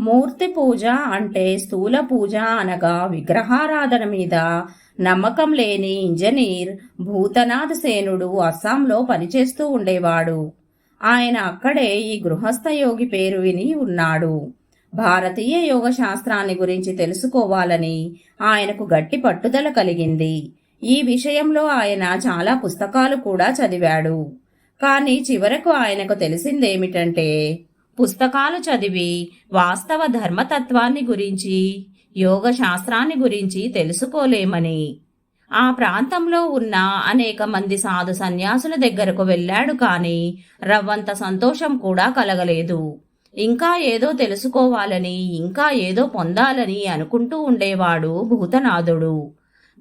మూర్తి పూజ అంటే స్థూల పూజ అనగా విగ్రహారాధన మీద నమ్మకం లేని ఇంజనీర్ భూతనాథ్ సేనుడు అస్సాంలో పనిచేస్తూ ఉండేవాడు. ఆయన అక్కడే ఈ గృహస్థ యోగి పేరు విని ఉన్నాడు. భారతీయ యోగ శాస్త్రాన్ని గురించి తెలుసుకోవాలని ఆయనకు గట్టి పట్టుదల కలిగింది. ఈ విషయంలో ఆయన చాలా పుస్తకాలు కూడా చదివాడు. కానీ చివరకు ఆయనకు తెలిసిందేమిటంటే పుస్తకాలు చదివి వాస్తవ ధర్మతత్వాన్ని గురించి యోగ శాస్త్రాన్ని గురించి తెలుసుకోలేమని. ఆ ప్రాంతంలో ఉన్న అనేక మంది సాధు సన్యాసుల దగ్గరకు వెళ్ళాడు కాని రవ్వంత సంతోషం కూడా కలగలేదు. ఇంకా ఏదో తెలుసుకోవాలని ఇంకా ఏదో పొందాలని అనుకుంటూ ఉండేవాడు భూతనాథుడు.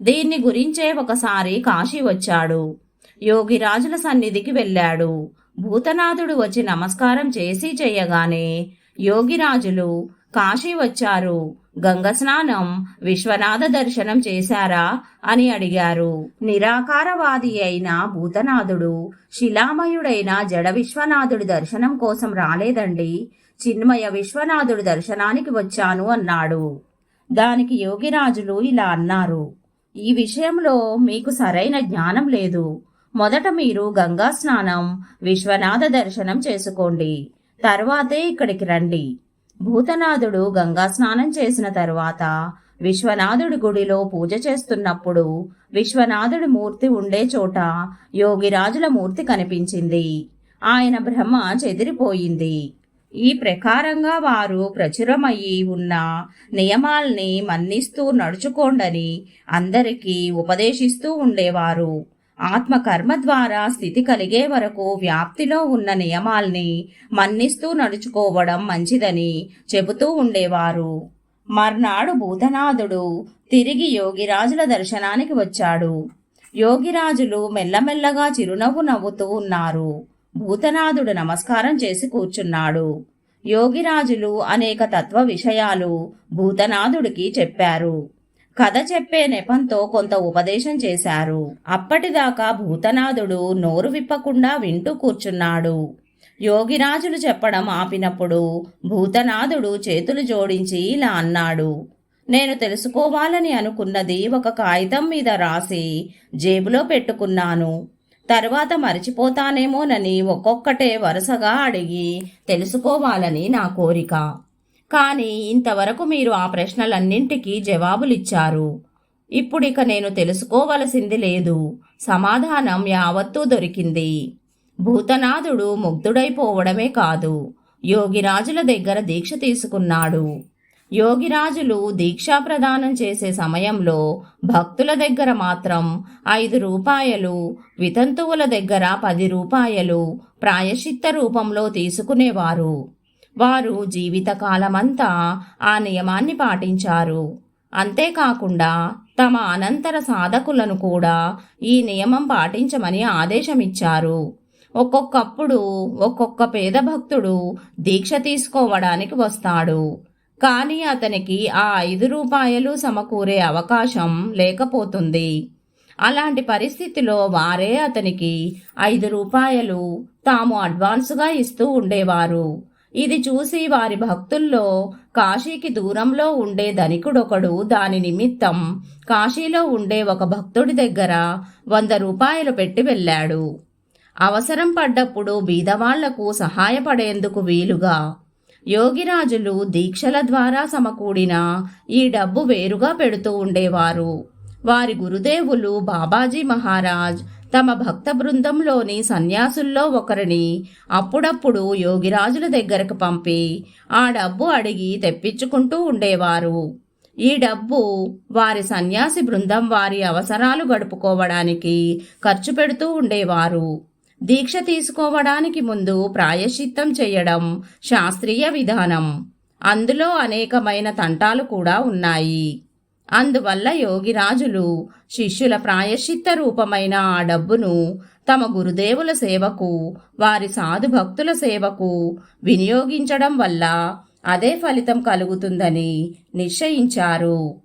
దీన్ని గురించే ఒకసారి కాశీ వచ్చాడు. యోగిరాజుల సన్నిధికి వెళ్ళాడు. భూతనాథుడు వచ్చి నమస్కారం చేసి చేయగానే యోగిరాజులు కాశీ వచ్చారు. గంగ స్నానం విశ్వనాథ దర్శనం చేశారా అని అడిగారు. నిరాకారవాది అయిన భూతనాథుడు శిలామయుడైన జడ విశ్వనాథుడి దర్శనం కోసం రాలేదండి. చిన్మయ విశ్వనాథుడి దర్శనానికి వచ్చాను అన్నాడు. దానికి యోగిరాజులు ఇలా అన్నారు. ఈ విషయంలో మీకు సరైన జ్ఞానం లేదు. మొదట మీరు గంగా స్నానం విశ్వనాథ దర్శనం చేసుకోండి. తర్వాతే ఇక్కడికి రండి. భూతనాథుడు గంగా స్నానం చేసిన తరువాత విశ్వనాథుడి గుడిలో పూజ చేస్తున్నప్పుడు విశ్వనాథుడి మూర్తి ఉండే చోట యోగిరాజుల మూర్తి కనిపించింది. ఆయన బ్రహ్మ చెదిరిపోయింది. ఈ ప్రకారంగా వారు ప్రచురమయ్యి ఉన్న నియమాల్ని మన్నిస్తూ నడుచుకోండని అందరికీ ఉపదేశిస్తూ ఉండేవారు. ఆత్మకర్మ ద్వారా స్థితి కలిగే వరకు వ్యాప్తిలో ఉన్న నియమాల్ని మన్నిస్తూ నడుచుకోవడం మంచిదని చెబుతూ ఉండేవారు. మర్నాడు భూతనాథుడు తిరిగి యోగిరాజుల దర్శనానికి వచ్చాడు. యోగిరాజులు మెల్లమెల్లగా చిరునవ్వు నవ్వుతూ ఉన్నారు. భూతనాథుడు నమస్కారం చేసి కూర్చున్నాడు. యోగిరాజులు అనేక తత్వ విషయాలు భూతనాథుడికి చెప్పారు. కథ చెప్పే నెపంతో కొంత ఉపదేశం చేశారు. అప్పటిదాకా భూతనాథుడు నోరు విప్పకుండా వింటూ కూర్చున్నాడు. యోగిరాజులు చెప్పడం ఆపినప్పుడు భూతనాథుడు చేతులు జోడించి ఇలా అన్నాడు. నేను తెలుసుకోవాలని అనుకున్నది ఒక కాగితం మీద రాసి జేబులో పెట్టుకున్నాను. తర్వాత మరిచిపోతానేమోనని ఒక్కొక్కటే వరుసగా అడిగి తెలుసుకోవాలని నా కోరిక. కానీ ఇంతవరకు మీరు ఆ ప్రశ్నలన్నింటికీ జవాబులిచ్చారు. ఇప్పుడిక నేను తెలుసుకోవలసింది లేదు. సమాధానం యావత్తూ దొరికింది. భూతనాథుడు ముగ్ధుడైపోవడమే కాదు యోగిరాజుల దగ్గర దీక్ష తీసుకున్నాడు. యోగిరాజులు దీక్షా ప్రదానం చేసే సమయంలో భక్తుల దగ్గర మాత్రం ఐదు రూపాయలు వితంతువుల దగ్గర పది రూపాయలు ప్రాయశ్చిత్త రూపంలో తీసుకునేవారు. వారు జీవితకాలమంతా ఆ నియమాన్ని పాటించారు. అంతేకాకుండా తమ అనంతర సాధకులను కూడా ఈ నియమం పాటించమని ఆదేశమిచ్చారు. ఒక్కొక్కప్పుడు ఒక్కొక్క పేద భక్తుడు దీక్ష తీసుకోవడానికి వస్తాడు. కానీ అతనికి ఆ ఐదు రూపాయలు సమకూరే అవకాశం లేకపోతుంది. అలాంటి పరిస్థితిలో వారే అతనికి ఐదు రూపాయలు తాము అడ్వాన్సుగా ఇస్తూ ఉండేవారు. ఇది చూసి వారి భక్తుల్లో కాశీకి దూరంలో ఉండే ధనికుడొకడు దాని నిమిత్తం కాశీలో ఉండే ఒక భక్తుడి దగ్గర వంద రూపాయలు పెట్టి వెళ్ళాడు. అవసరం పడ్డప్పుడు బీదవాళ్ళకు సహాయపడేందుకు వీలుగా యోగిరాజులు దీక్షల ద్వారా సమకూడిన ఈ డబ్బు వేరుగా పెడుతూ ఉండేవారు. వారి గురుదేవులు బాబాజీ మహారాజ్ తమ భక్త బృందంలోని సన్యాసుల్లో ఒకరిని అప్పుడప్పుడు యోగిరాజుల దగ్గరకు పంపి ఆ డబ్బు అడిగి తెప్పించుకుంటూ ఉండేవారు. ఈ డబ్బు వారి సన్యాసి బృందం వారి అవసరాలు గడుపుకోవడానికి ఖర్చు పెడుతూ ఉండేవారు. దీక్ష తీసుకోవడానికి ముందు ప్రాయశ్చిత్తం చేయడం శాస్త్రీయ విధానం. అందులో అనేకమైన తంటాలు కూడా ఉన్నాయి. అందువల్ల యోగిరాజులు శిష్యుల ప్రాయశ్చిత్త రూపమైన ఆ డబ్బును తమ గురుదేవుల సేవకు వారి సాధు భక్తుల సేవకు వినియోగించడం వల్ల అదే ఫలితం కలుగుతుందని నిశ్చయించారు.